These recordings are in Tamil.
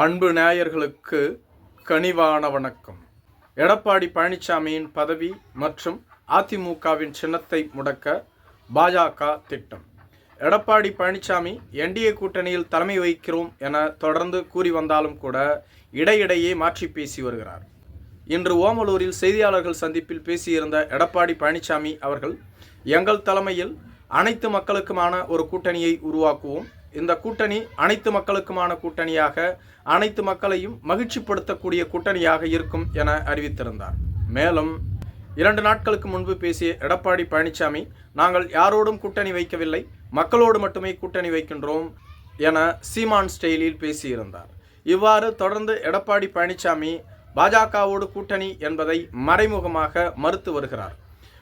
அன்பு நேயர்களுக்கு கனிவான வணக்கம். எடப்பாடி பழனிசாமியின் பதவி மற்றும் அதிமுகவின் சின்னத்தை முடக்க பாஜக திட்டம். எடப்பாடி பழனிசாமி என்டிஏ கூட்டணியில் தலைமை வகிக்கிறோம் என தொடர்ந்து கூறி வந்தாலும் கூட இடையிடையே மாற்றி பேசி வருகிறார். இன்று ஓமலூரில் செய்தியாளர்கள் சந்திப்பில் பேசியிருந்த எடப்பாடி பழனிசாமி அவர்கள் எங்கள் தலைமையில் அனைத்து மக்களுக்குமான ஒரு கூட்டணியை உருவாக்குவோம். இந்த கூட்டணி அனைத்து மக்களுக்குமான கூட்டணியாக அனைத்து மக்களையும் மகிழ்ச்சிப்படுத்தக்கூடிய கூட்டணியாக இருக்கும் என அறிவித்திருந்தார். மேலும் இரண்டு நாட்களுக்கு முன்பு பேசிய எடப்பாடி பழனிசாமி நாங்கள் யாரோடும் கூட்டணி வைக்கவில்லை மக்களோடு மட்டுமே கூட்டணி வைக்கின்றோம் என சீமான் ஸ்டைலில் பேசியிருந்தார். இவ்வாறு தொடர்ந்து எடப்பாடி பழனிசாமி பாஜகவோடு கூட்டணி என்பதை மறைமுகமாக மறுத்து வருகிறார்.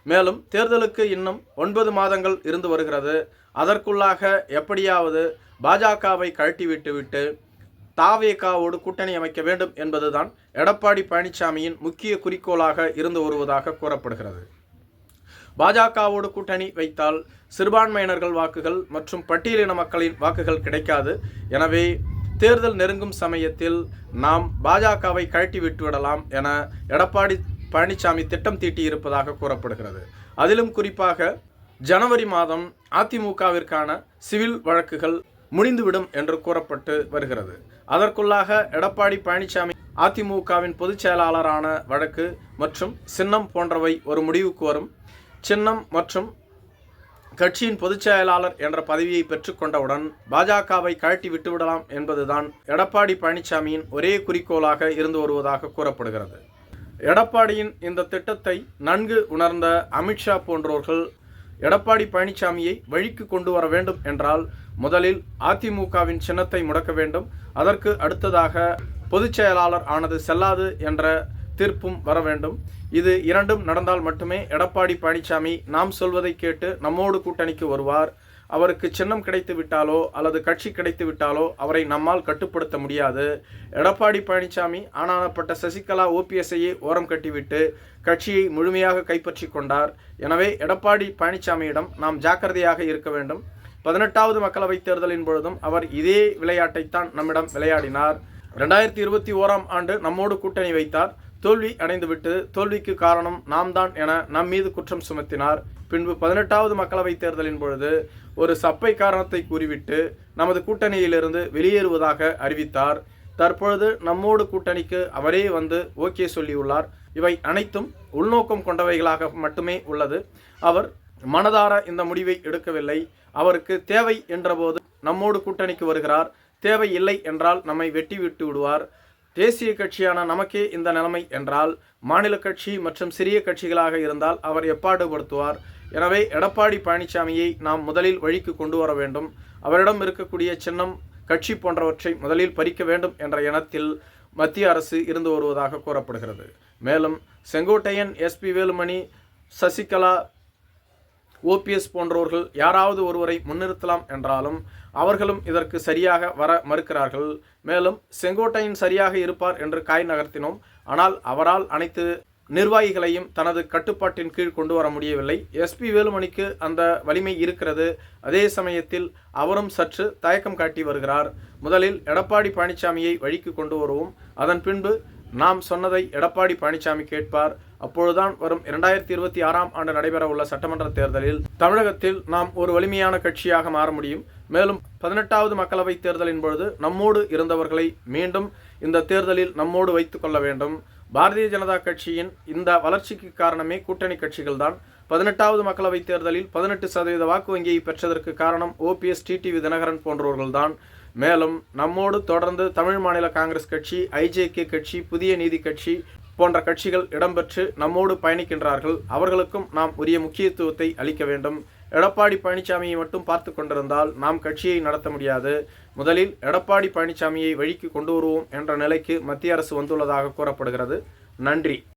மேலும் தேர்தலுக்கு இன்னும் ஒன்பது மாதங்கள் இருந்து வருகிறது. அதற்குள்ளாக எப்படியாவது பாஜகவை கழட்டிவிட்டு விட்டு தாவேகாவோடு கூட்டணி அமைக்க வேண்டும் என்பதுதான் எடப்பாடி பழனிசாமியின் முக்கிய குறிக்கோளாக இருந்து வருவதாக கூறப்படுகிறது. பாஜகவோடு கூட்டணி வைத்தால் சிறுபான்மையினர்கள் வாக்குகள் மற்றும் பட்டியலின மக்களின் வாக்குகள் கிடைக்காது. எனவே தேர்தல் நெருங்கும் சமயத்தில் நாம் பாஜகவை கழட்டி விட்டுவிடலாம் என எடப்பாடி பழனிசாமி திட்டம் தீட்டியிருப்பதாக கூறப்படுகிறது. அதிலும் குறிப்பாக ஜனவரி மாதம் அதிமுகவிற்கான சிவில் வழக்குகள் முடிந்துவிடும் என்று கூறப்பட்டு வருகிறது. அதற்குள்ளாக எடப்பாடி பழனிசாமி அதிமுகவின் பொதுச் செயலாளரான வழக்கு மற்றும் சின்னம் போன்றவை ஒரு முடிவுக்கு வரும். சின்னம் மற்றும் கட்சியின் பொதுச் செயலாளர் என்ற பதவியை பெற்றுக்கொண்டவுடன் பாஜகவை கழட்டி விட்டுவிடலாம் என்பதுதான் எடப்பாடி பழனிசாமியின் ஒரே குறிக்கோளாக இருந்து வருவதாக கூறப்படுகிறது. எடப்பாடியின் இந்த திட்டத்தை நன்கு உணர்ந்த அமித்ஷா போன்றோர்கள் எடப்பாடி பழனிசாமியை வழிக்கு கொண்டு வர வேண்டும் என்றால் முதலில் அதிமுகவின் சின்னத்தை முடக்க வேண்டும். அதற்கு அடுத்ததாக பொதுச் செயலாளர் ஆனது செல்லாது என்ற தீர்ப்பும் வர வேண்டும். இது இரண்டும் நடந்தால் மட்டுமே எடப்பாடி பழனிசாமி நாம் சொல்வதை கேட்டு நம்மோடு கூட்டணிக்கு வருவார். அவருக்கு சின்னம் கிடைத்து விட்டாலோ அல்லது கட்சி கிடைத்து விட்டாலோ அவரை நம்மால் கட்டுப்படுத்த முடியாது. எடப்பாடி பழனிசாமி ஆனானப்பட்ட சசிகலா ஓபிஎஸ்ஐயை ஓரம் கட்டிவிட்டு கட்சியை முழுமையாக கைப்பற்றி கொண்டார். எனவே எடப்பாடி பழனிசாமியிடம் நாம் ஜாக்கிரதையாக இருக்க வேண்டும். பதினெட்டாவது மக்களவைத் தேர்தலின் பொழுதும் அவர் இதே விளையாட்டைத்தான் நம்மிடம் விளையாடினார். ரெண்டாயிரத்தி இருபத்தி ஓராம் ஆண்டு நம்மோடு கூட்டணி வைத்தார். தோல்வி அடைந்துவிட்டு தோல்விக்கு காரணம் நாம் தான் என நம் மீது குற்றம் சுமத்தினார். பின்பு பதினெட்டாவது மக்களவைத் தேர்தலின் பொழுது ஒரு சப்பை காரணத்தை கூறிவிட்டு நமது கூட்டணியிலிருந்து வெளியேறுவதாக அறிவித்தார். தற்பொழுது நம்மோடு கூட்டணிக்கு அவரே வந்து ஓகே சொல்லியுள்ளார். இவை அனைத்தும் உள்நோக்கம் கொண்டவைகளாக மட்டுமே உள்ளது. அவர் மனதார இந்த முடிவை எடுக்கவில்லை. அவருக்கு தேவை என்றபோது நம்மோடு கூட்டணிக்கு வருகிறார். தேவை இல்லை என்றால் நம்மை வெட்டி விட்டு விடுவார். தேசிய கட்சியான நமக்கே இந்த நிலைமை என்றால் மாநில கட்சி மற்றும் சிறிய கட்சிகளாக இருந்தால் அவர் எப்பாடுபடுத்துவார் எனவே எடப்பாடி பழனிசாமியை நாம் முதலில் வழிக்கு கொண்டு வர வேண்டும். அவரிடம் இருக்கக்கூடிய சின்னம் கட்சி போன்றவற்றை முதலில் பறிக்க வேண்டும் என்ற எண்ணத்தில் மத்திய அரசு இருந்து வருவதாக கூறப்படுகிறது. மேலும் செங்கோட்டையன் எஸ்பி வேலுமணி சசிகலா ஓபிஎஸ் போன்றவர்கள் யாராவது ஒருவரை முன்னிறுத்தலாம் என்றாலும் அவர்களும் இதற்கு சரியாக வர மறுக்கிறார்கள். மேலும் செங்கோட்டையின் சரியாக இருப்பார் என்று காய் நகர்த்தினோம். ஆனால் அவரால் அனைத்து நிர்வாகிகளையும் தனது கட்டுப்பாட்டின் கீழ் கொண்டு வர முடியவில்லை. எஸ்பி வேலுமணிக்கு அந்த வலிமை இருக்கிறது. அதே சமயத்தில் அவரும் சற்று தயக்கம் காட்டி வருகிறார். முதலில் எடப்பாடி பழனிசாமியை வழிக்கு கொண்டு வருவோம். அதன் பின்பு நாம் சொன்னதை எடப்பாடி பழனிசாமி கேட்பார். அப்பொழுதுதான் வரும் இரண்டாயிரத்தி இருபத்தி ஆறாம் ஆண்டு நடைபெற உள்ள சட்டமன்ற தேர்தலில் தமிழகத்தில் நாம் ஒரு வலிமையான கட்சியாக மாற முடியும். மேலும் பதினெட்டாவது மக்களவைத் தேர்தலின் பொழுது நம்மோடு இருந்தவர்களை மீண்டும் இந்த தேர்தலில் நம்மோடு வைத்துக் கொள்ள வேண்டும். பாரதிய ஜனதா கட்சியின் இந்த வளர்ச்சிக்கு காரணமே கூட்டணி கட்சிகள் தான் பதினெட்டாவது மக்களவைத் தேர்தலில் பதினெட்டு சதவீத வாக்கு வங்கியை பெற்றதற்கு காரணம் ஓபிஎஸ் டிடிவி தினகரன் போன்றவர்கள்தான். மேலும் நம்மோடு தொடர்ந்து தமிழ் மாநில காங்கிரஸ் கட்சி ஐஜேகே கட்சி புதிய நீதி கட்சி போன்ற கட்சிகள் இடம்பெற்று நம்மோடு பயணிக்கின்றார்கள். அவர்களுக்கும் நாம் உரிய முக்கியத்துவத்தை அளிக்க வேண்டும். எடப்பாடி பழனிசாமியை மட்டும் பார்த்து கொண்டிருந்தால் நாம் கட்சியை நடத்த முடியாது. முதலில் எடப்பாடி பழனிசாமியை வழிக்கு கொண்டு வருவோம் என்ற நிலைக்கு மத்திய அரசு வந்துள்ளதாக கூறப்படுகிறது. நன்றி.